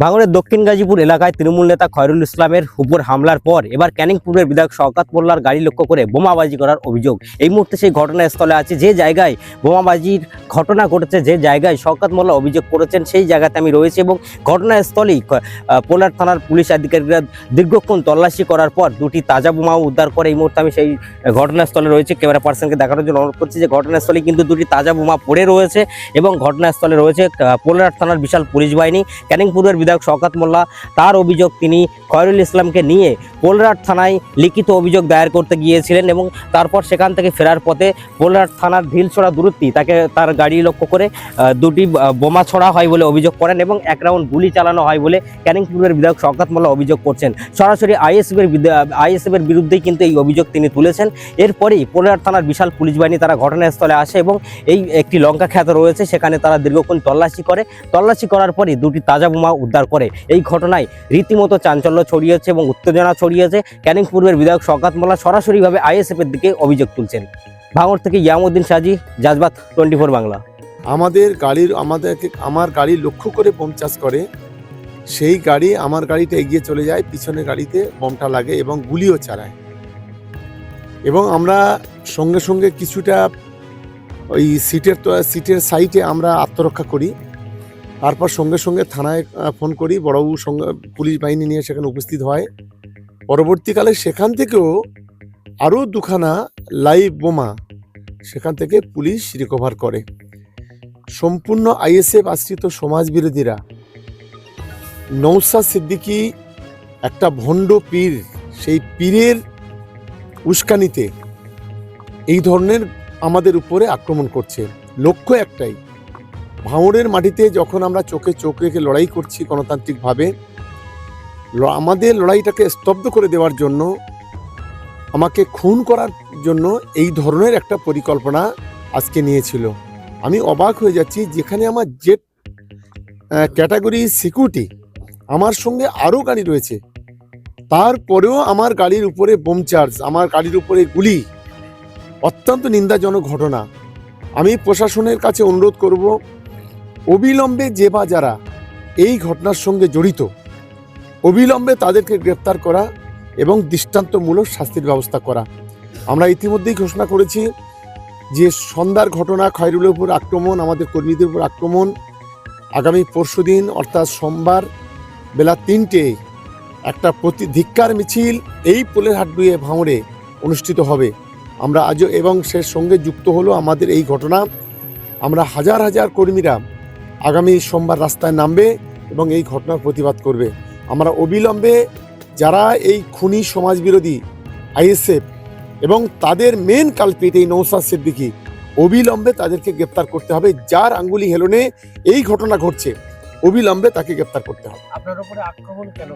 ভাঙড়ের দক্ষিণ গাজীপুর এলাকায় তৃণমূল নেতা খয়রুল ইসলামের উপর হামলার পর এবার ক্যানিংপুরের বিধায়ক শওকাত মোল্লার গাড়ি লক্ষ্য করে বোমাবাজি করার অভিযোগ। এই মুহূর্তে সেই ঘটনাস্থলে আছে। যে জায়গায় বোমাবাজির ঘটনা ঘটেছে, যে জায়গায় শওকাত মোল্লা অভিযোগ করেছেন, সেই জায়গাতে আমি রয়েছি এবং ঘটনাস্থলেই পোলার থানার পুলিশ আধিকারিকরা দীর্ঘক্ষণ তল্লাশি করার পর দুটি তাজা বোমাও উদ্ধার করে এই মুহূর্তে আমি সেই ঘটনাস্থলে রয়েছে। ক্যামেরা পার্সনকে দেখানোর জন্য অনুরোধ করছি যে ঘটনাস্থলে কিন্তু দুটি তাজা বোমা পড়ে রয়েছে এবং ঘটনাস্থলে রয়েছে পোলার থানার বিশাল পুলিশ বাহিনী। ক্যানিংপুরের বিধায়ক শওকাত মোল্লা, তার অভিযোগ তিনি খয়রুল ইসলামকে নিয়ে পোলরাট থানায় লিখিত অভিযোগ দায়ের করতে গিয়েছিলেন এবং তারপর সেখান থেকে ফেরার পথে পোলরাট থানার ঢিলছোড়া দূরত্বে তাকে তার গাড়ি লক্ষ্য করে দুটি বোমা ছোড়া হয় বলে অভিযোগ করেন এবং এক রাউন্ড গুলি চালানো হয় বলে ক্যানিংপুরের বিধায়ক শওকাত মোল্লা অভিযোগ করছেন। সরাসরি আইএসএফের আইএসএফের বিরুদ্ধেই কিন্তু এই অভিযোগ তিনি তুলেছেন। এরপরেই পোলরাট থানার বিশাল পুলিশ বাহিনী তারা ঘটনাস্থলে আসে এবং এই একটি লঙ্কা খ্যাত রয়েছে, সেখানে তারা দীর্ঘক্ষণ তল্লাশি করে। তল্লাশি করার পরই দুটি তাজা বোমা উদ্ধার করে। এই ঘটনায় রীতিমতো চাঞ্চল্য ছড়িয়েছে এবং উত্তেজনা ছড়িয়েছে। ক্যানিং পূর্বের বিধায়ক শওকাত মোল্লা সরাসরিভাবে আইএসএফের দিকে অভিযোগ তুলছেন। ভাঙড় থেকে ইয়ামউদ্দিন সাজি, জাজবাত টোয়েন্টি বাংলা। আমাদের গাড়ির, আমাদেরকে, আমার গাড়ি লক্ষ্য করে বোম চাষ করে। সেই গাড়ি আমার গাড়িটা এগিয়ে চলে যায়, পিছনের গাড়িতে বোমটা লাগে এবং গুলিও চালায়। এবং আমরা সঙ্গে সঙ্গে কিছুটা ওই সিটের সিটের সাইটে আমরা আত্মরক্ষা করি। তারপর সঙ্গে সঙ্গে থানায় ফোন করি, বড়বাবু সঙ্গে পুলিশ বাহিনী নিয়ে সেখানে উপস্থিত হয়। পরবর্তীকালে সেখান থেকেও আরও দুখানা লাইভ বোমা সেখান থেকে পুলিশ রিকভার করে। সম্পূর্ণ আইএসএফ আশ্রিত সমাজ বিরোধীরা নৌসা সিদ্দিকি একটা ভণ্ড পীর, সেই পীরের উস্কানিতে এই ধরনের আমাদের উপরে আক্রমণ করছে। লক্ষ্য একটাই ভাঙড়ের মাটিতে যখন আমরা চোখে চোখ রেখে লড়াই করছি গণতান্ত্রিকভাবে আমাদের লড়াইটাকে স্তব্ধ করে দেওয়ার জন্য, আমাকে খুন করার জন্য এই ধরনের একটা পরিকল্পনা আজকে নিয়েছিল। আমি অবাক হয়ে যাচ্ছি যেখানে আমার জেট ক্যাটাগরি সিকিউরিটি আমার সঙ্গে আরও গাড়ি রয়েছে। তারপরেও আমার গাড়ির উপরে বোম চার্জ, আমার গাড়ির উপরে গুলি, অত্যন্ত নিন্দাজনক ঘটনা। আমি প্রশাসনের কাছে অনুরোধ করব অবিলম্বে যে বা যারা এই ঘটনার সঙ্গে জড়িত, অবিলম্বে তাদেরকে গ্রেপ্তার করা এবং দৃষ্টান্তমূলক শাস্তির ব্যবস্থা করা। আমরা ইতিমধ্যেই ঘোষণা করেছি যে সন্ধ্যার ঘটনা, খয়রুলের উপর আক্রমণ, আমাদের কর্মীদের উপর আক্রমণ, আগামী পরশুদিন অর্থাৎ সোমবার বেলা তিনটে, একটা প্রতি ধিক্কার মিছিল এই পোলের হাট দুয়ে ভাঙড়ে অনুষ্ঠিত হবে। আমরা আজও এবং সে সঙ্গে যুক্ত হলো আমাদের এই ঘটনা। আমরা হাজার হাজার কর্মীরা আগামী সোমবার রাস্তায় নামবে এবং এই ঘটনার প্রতিবাদ করবে। আমরা অবিলম্বে যারা এই খুনি সমাজবিরোধী, আইএসএফ এবং তাদের মেন কালপিট এই নৌসাদ সিদ্দিকি, অবিলম্বে তাদেরকে গ্রেপ্তার করতে হবে। যার আঙ্গুলি হেলনে এই ঘটনা ঘটছে, অবিলম্বে তাকে গ্রেপ্তার করতে হবে। আপনার উপরে আক্রমণ কেন